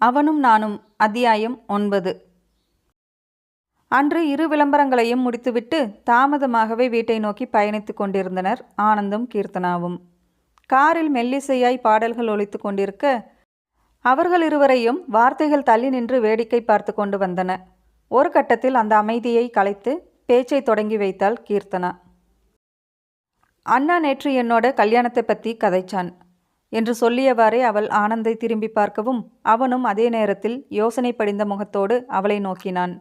அவனும் நானும் அத்தியாயம் ஒன்பது. அன்று இரு விளம்பரங்களையும் முடித்துவிட்டு தாமதமாகவே வீட்டை நோக்கி பயணித்துக் கொண்டிருந்தனர் ஆனந்தும் கீர்த்தனாவும். காரில் மெல்லிசையாய் பாடல்கள் ஒழித்து கொண்டிருக்க அவர்கள் இருவரையும் வார்த்தைகள் தள்ளி நின்று வேடிக்கை பார்த்து கொண்டு வந்தன. ஒரு கட்டத்தில் அந்த அமைதியை கலைத்து பேச்சை தொடங்கி வைத்தாள் கீர்த்தனா. அண்ணா நேற்று என்னோட கல்யாணத்தை பற்றி கதைச்சான். என்று சொல்லியவாறே அவள் ஆனந்தை திரும்பி பார்க்கவும் அவனும் அதே நேரத்தில் யோசனை படிந்த முகத்தோடு அவளை நோக்கினான்.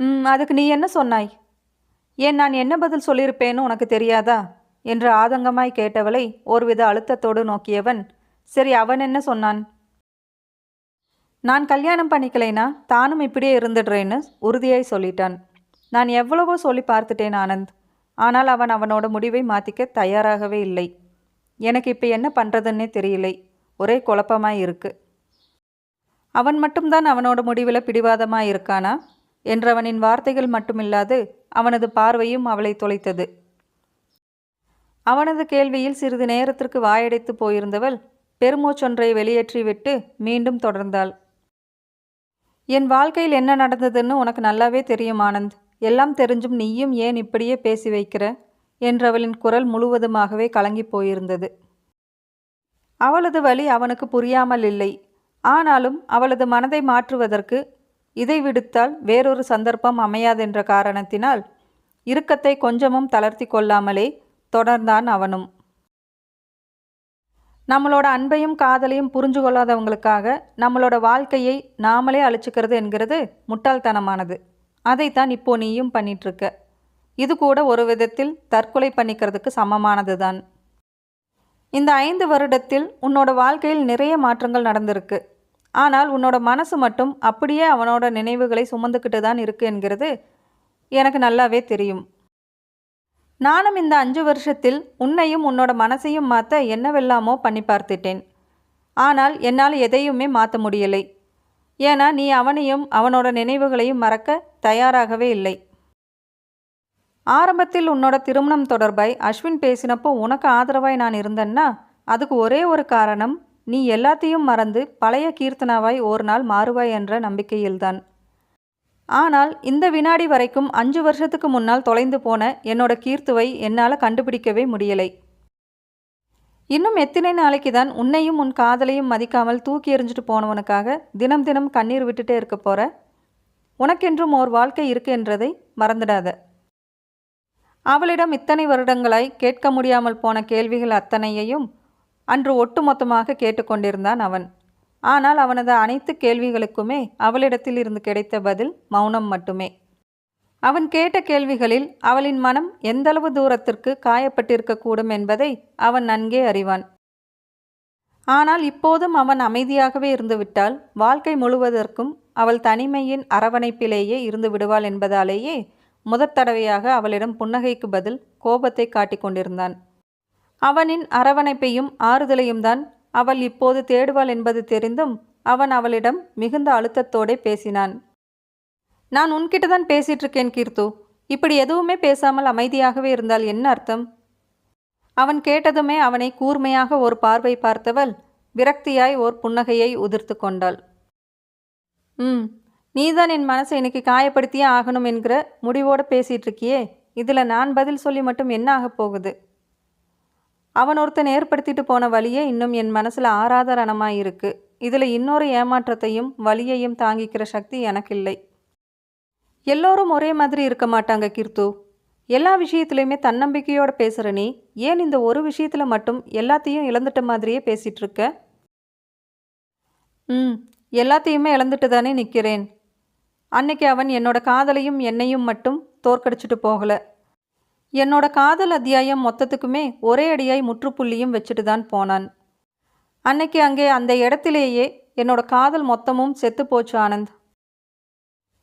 ம் அதுக்கு நீ என்ன சொன்னாய்? ஏன் நான் என்ன பதில் சொல்லியிருப்பேன்னு உனக்கு தெரியாதா? என்று ஆதங்கமாய் கேட்டவளை ஒருவித அழுத்தத்தோடு நோக்கியவன் சரி அவன் என்ன சொன்னான்? நான் கல்யாணம் பண்ணிக்கலைனா தானும் இப்படியே இருந்துடுறேன்னு உறுதியாய் சொல்லிட்டான். நான் எவ்வளவோ சொல்லி பார்த்துட்டேன் ஆனந்த். ஆனால் அவன் அவனோட முடிவை மாற்றிக்க தயாராகவே இல்லை. எனக்கு இப்போ என்ன பண்ணுறதுன்னே தெரியலை. ஒரே குழப்பமாக இருக்கு. அவன் மட்டும்தான் அவனோட முடிவில் பிடிவாதமாக இருக்கானா? என்றவனின் வார்த்தைகள் மட்டுமில்லாது அவனது பார்வையும் அவளை தொலைத்தது. அவனது கேள்வியில் சிறிது நேரத்திற்கு வாயடைத்து போயிருந்தவள் பெருமூச்சொன்றை வெளியேற்றிவிட்டு மீண்டும் தொடர்ந்தாள். என் வாழ்க்கையில் என்ன நடந்ததுன்னு உனக்கு நல்லாவே தெரியும் ஆனந்த். எல்லாம் தெரிஞ்சும் நீயும் ஏன் இப்படியே பேசி வைக்கிற? என்றவளின் குரல் முழுவதுமாகவே கலங்கி போயிருந்தது. அவளது வழி அவனுக்கு புரியாமல் இல்லை. ஆனாலும் அவளது மனதை மாற்றுவதற்கு இதை விடுத்தால் வேறொரு சந்தர்ப்பம் அமையாதென்ற காரணத்தினால் இறுக்கத்தை கொஞ்சமும் தளர்த்தி கொள்ளாமலே தொடர்ந்தான் அவனும். நம்மளோட அன்பையும் காதலையும் புரிஞ்சு கொள்ளாதவங்களுக்காக நம்மளோட வாழ்க்கையை நாமளே அழிச்சுக்கிறது என்கிறது முட்டாள்தனமானது. அதைத்தான் இப்போ நீயும் பண்ணிகிட்ருக்க இது கூட ஒரு விதத்தில் தற்கொலை பண்ணிக்கிறதுக்கு சமமானது தான் இந்த ஐந்து வருடத்தில் உன்னோட வாழ்க்கையில் நிறைய மாற்றங்கள் நடந்திருக்கு. ஆனால் உன்னோட மனசு மட்டும் அப்படியே அவனோட நினைவுகளை சுமந்துக்கிட்டு தான் இருக்கு என்கிறது எனக்கு நல்லாவே தெரியும். நானும் இந்த அஞ்சு வருஷத்தில் உன்னையும் உன்னோட மனசையும் மாற்ற என்னவெல்லாமோ பண்ணி பார்த்துட்டேன். ஆனால் என்னால் எதையுமே மாற்ற முடியலை. ஏன்னா நீ அவனையும் அவனோட நினைவுகளையும் மறக்க தயாராகவே இல்லை. ஆரம்பத்தில் உன்னோட திருமணம் தொடர்பாய் அஸ்வின் பேசினப்போ உனக்கு ஆதரவாய் நான் இருந்தேன்னா அதுக்கு ஒரே ஒரு காரணம் நீ எல்லாத்தையும் மறந்து பழைய கீர்த்தனாவாய் ஒரு நாள் மாறுவாய் என்ற நம்பிக்கையில்தான். ஆனால் இந்த வினாடி வரைக்கும் அஞ்சு வருஷத்துக்கு முன்னால் தொலைந்து போன என்னோட கீர்த்துவை என்னால் கண்டுபிடிக்கவே முடியலை. இன்னும் எத்தனை நாளைக்கு தான் உன்னையும் உன் காதலையும் மதிக்காமல் தூக்கி எறிஞ்சிட்டு போனவனுக்காக தினம் தினம் கண்ணீர் விட்டுட்டே இருக்க போற? உனக்கென்றும் ஓர் வாழ்க்கை இருக்கு என்றதை மறந்துடாத. அவளிடம் இத்தனை வருடங்களாய் கேட்க முடியாமல் போன கேள்விகள் அத்தனையையும் அன்று ஒட்டுமொத்தமாக கேட்டுக்கொண்டிருந்தான் அவன். ஆனால் அவனது அனைத்து கேள்விகளுக்குமே அவளிடத்தில் இருந்து கிடைத்த பதில் மௌனம் மட்டுமே. அவன் கேட்ட கேள்விகளில் அவளின் மனம் எந்தளவு தூரத்திற்கு காயப்பட்டிருக்கக்கூடும் என்பதை அவன் நன்கே அறிவான். ஆனால் இப்போதும் அவன் அமைதியாகவே இருந்துவிட்டால் வாழ்க்கை முழுவதற்கும் அவள் தனிமையின் அரவணைப்பிலேயே இருந்து விடுவாள் என்பதாலேயே முதற் தடவையாக அவளிடம் புன்னகைக்கு பதில் கோபத்தை காட்டிக் கொண்டிருந்தான். அவனின் அரவணைப்பையும் ஆறுதலையும் தான் அவள் இப்போது தேடுவாள் என்பது தெரிந்தும் அவன் அவளிடம் மிகுந்த அழுத்தத்தோடே பேசினான். நான் உன்கிட்ட தான் பேசிட்டு இருக்கேன் கீர்த்து. இப்படி எதுவுமே பேசாமல் அமைதியாகவே இருந்தால் என்ன அர்த்தம்? அவன் கேட்டதுமே அவனை கூர்மையாக ஒரு பார்வை பார்த்தவள் விரக்தியாய் ஓர் புன்னகையை உதிர்த்து கொண்டாள். ம் நீதான் என் மனசை இன்னைக்கு காயப்படுத்தியே ஆகணும் என்கிற முடிவோடு பேசிகிட்டு இருக்கியே இதில் நான் பதில் சொல்லி மட்டும் என்ன ஆகப் போகுது? அவன் ஒருத்தன் ஏற்படுத்திட்டு போன வழியே இன்னும் என் மனசில் ஆறாத ரணமாக இருக்குது இதில் இன்னொரு ஏமாற்றத்தையும் வலியையும் தாங்கிக்கிற சக்தி எனக்கு இல்லை எல்லோரும் ஒரே மாதிரி இருக்க மாட்டாங்க கீர்த்து. எல்லா விஷயத்துலையுமே தன்னம்பிக்கையோடு பேசுகிற நீ ஏன் இந்த ஒரு விஷயத்தில் மட்டும் எல்லாத்தையும் இழந்துட்ட மாதிரியே பேசிகிட்ருக்க ம் எல்லாத்தையுமே இழந்துட்டு தானே நிற்கிறேன் அன்னைக்கு அவன் என்னோட காதலையும் என்னையும் மட்டும் தோற்கடிச்சிட்டு போகல. என்னோட காதல் அத்தியாயம் மொத்தத்துக்குமே ஒரே அடியாய் முற்றுப்புள்ளியும் வச்சுட்டு தான் போனான். அன்னைக்கு அங்கே அந்த இடத்திலேயே என்னோட காதல் மொத்தமும் செத்து போச்சு ஆனந்த்.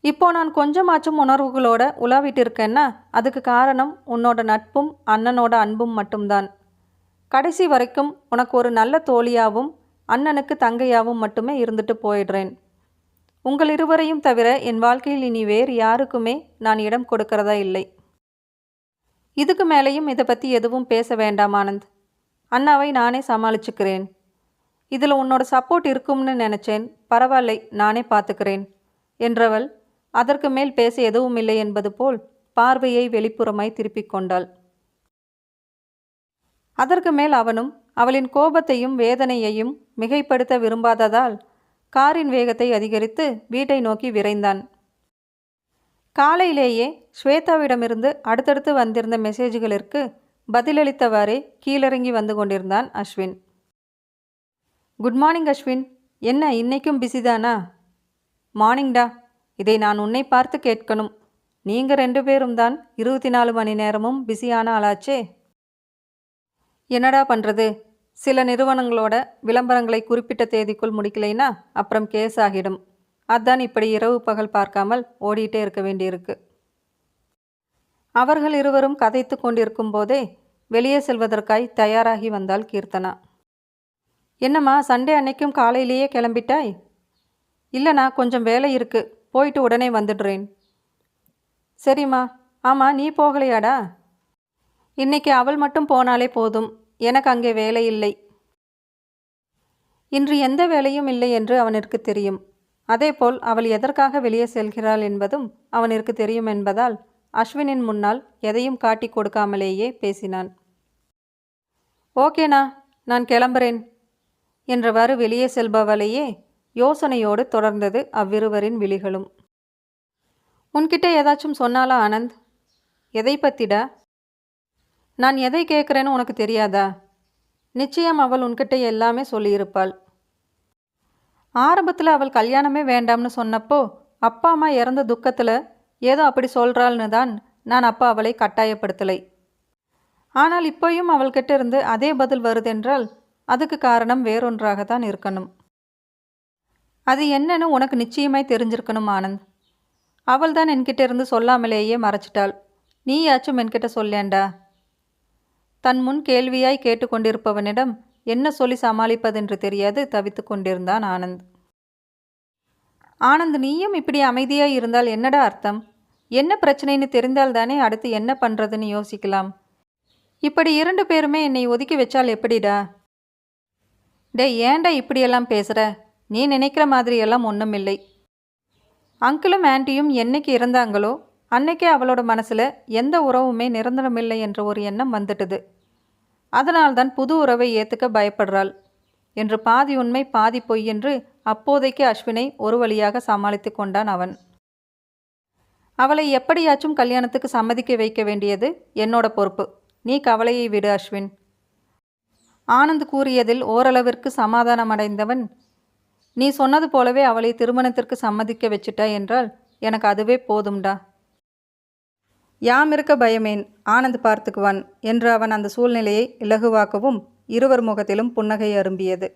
இப்போ நான் கொஞ்சமாச்சும் உணர்வுகளோட உலாவிட்டு இருக்கேன்னா அதுக்கு காரணம் உன்னோட நட்பும் அண்ணனோட அன்பும் மட்டும்தான். கடைசி வரைக்கும் உனக்கு ஒரு நல்ல தோழியாவும் அண்ணனுக்கு தங்கையாவும் மட்டுமே இருந்துட்டு போயிடுறேன். உங்கள் இருவரையும் தவிர என் வாழ்க்கையில் இனி வேறு யாருக்குமே நான் இடம் கொடுக்கிறதா இல்லை. இதுக்கு மேலேயும் இதை பற்றி எதுவும் பேச வேண்டாம் ஆனந்த். அண்ணாவை நானே சமாளிச்சுக்கிறேன். இதில் உன்னோட சப்போர்ட் இருக்கும்னு நினச்சேன். பரவாயில்லை நானே பார்த்துக்கிறேன் என்றவள் அதற்கு மேல் பேச எதுவும் இல்லை என்பது போல் பார்வையை வெளிப்புறமாய் திருப்பிக் கொண்டாள். அதற்கு மேல் அவனும் அவளின் கோபத்தையும் வேதனையையும் மிகைப்படுத்த விரும்பாததால் காரின் வேகத்தை அதிகரித்து வீட்டை நோக்கி விரைந்தான். காலையிலேயே ஸ்வேதாவிடமிருந்து அடுத்தடுத்து வந்திருந்த மெசேஜ்களிற்கு பதிலளித்தவாறே கீழிறங்கி வந்து கொண்டிருந்தான் அஸ்வின். Good morning Ashwin. என்ன இன்னைக்கும் பிஸிதானா? மார்னிங்டா இதை நான் உன்னை பார்த்து கேட்கணும். நீங்கள் ரெண்டு பேரும் தான் இருபத்தி நாலு மணி நேரமும் பிஸியான ஆளாச்சே. என்னடா பண்ணுறது சில நிறுவனங்களோட விளம்பரங்களை குறிப்பிட்ட தேதிக்குள் முடிக்கலைன்னா அப்புறம் கேஸ் ஆகிடும். அதான் இப்படி இரவு பகல் பார்க்காமல் ஓடிட்டே இருக்க வேண்டியிருக்கு. அவர்கள் இருவரும் கதைத்து கொண்டிருக்கும் போதே வெளியே செல்வதற்காய் தயாராகி வந்தாள் கீர்த்தனா. என்னம்மா சண்டே அன்னைக்கும் காலையிலேயே கிளம்பிட்டாய்? இல்லைண்ணா கொஞ்சம் வேலை இருக்கு போயிட்டு உடனே வந்துடுறேன். சரிம்மா ஆமாம் நீ போகலையாடா? இன்னைக்கு அவள் மட்டும் போனாலே போதும். எனக்கு அங்கே வேலை இல்லை. இன்று எந்த வேலையும் இல்லை என்று அவனிற்கு தெரியும். அதேபோல் அவள் எதற்காக வெளியே செல்கிறாள் என்பதும் அவனிற்கு தெரியும் என்பதால் அஸ்வினின் முன்னால் எதையும் காட்டி கொடுக்காமலேயே பேசினான். ஓகேண்ணா நான் கிளம்புறேன் என்றவாறு வெளியே செல்பவளையே யோசனையோடு தொடர்ந்தது அவ்விருவரின் விழிகளும். உன்கிட்ட ஏதாச்சும் சொன்னாலா ஆனந்த்? எதை பத்திடா? நான் எதை கேட்குறேன்னு உனக்கு தெரியாதா? நிச்சயம் அவள் உன்கிட்ட எல்லாமே சொல்லியிருப்பாள். ஆரம்பத்தில் அவள் கல்யாணமே வேண்டாம்னு சொன்னப்போ அப்பா அம்மா இறந்த துக்கத்தில் ஏதோ அப்படி சொல்கிறாள்னு தான் நான் அப்பா அவளை கட்டாயப்படுத்தலை. ஆனால் இப்போயும் அவள்கிட்ட இருந்து அதே பதில் வருதென்றால் அதுக்கு காரணம் வேறொன்றாகத்தான் இருக்கணும். அது என்னன்னு உனக்கு நிச்சயமாய் தெரிஞ்சிருக்கணும் ஆனந்த். அவள் தான் என்கிட்ட இருந்து சொல்லாமலேயே மறைச்சிட்டாள். நீயாச்சும் என்கிட்ட சொல்லேண்டா? தன் முன் கேள்வியாய் கேட்டுக்கொண்டிருப்பவனிடம் என்ன சொல்லி சமாளிப்பதென்று தெரியாது தவித்து கொண்டிருந்தான் ஆனந்த். ஆனந்த் நீயும் இப்படி அமைதியாய் இருந்தால் என்னடா அர்த்தம்? என்ன பிரச்சனைன்னு தெரிந்தால்தானே அடுத்து என்ன பண்ணுறதுன்னு யோசிக்கலாம். இப்படி இரண்டு பேருமே என்னை ஒதுக்கி வச்சால் எப்படிடா? டே ஏன்டா இப்படியெல்லாம் பேசுகிற நீ நினைக்கிற மாதிரியெல்லாம் ஒன்றும் இல்லை அங்கிளும் ஆன்ட்டியும் என்னைக்கு இருந்தாங்களோ அன்னைக்கே அவளோட மனசில் எந்த உறவுமே நிரந்தரமில்லை என்ற ஒரு எண்ணம் வந்துட்டுது. அதனால்தான் புது உறவை ஏற்றுக்க பயப்படுறாள் என்று பாதி உண்மை பாதி பொய் என்று அப்போதைக்கு அஸ்வினை ஒரு வழியாக சமாளித்து கொண்டான் அவன். அவளை எப்படியாச்சும் கல்யாணத்துக்கு சம்மதிக்க வைக்க வேண்டியது என்னோட பொறுப்பு. நீ கவலையை விடு அஸ்வின். ஆனந்த் கூறியதில் ஓரளவிற்கு சமாதானமடைந்தவன் நீ சொன்னது போலவே அவளை திருமணத்திற்கு சம்மதிக்க வச்சிட்டா என்றால் எனக்கு அதுவே போதும்டா. யாம் இருக்க பயமேன் ஆனந்த் பார்த்துக்குவான் என்று அவன் அந்த சூழ்நிலையை இலகுவாக்கவும் இருவர் முகத்திலும் புன்னகை அரும்பியது.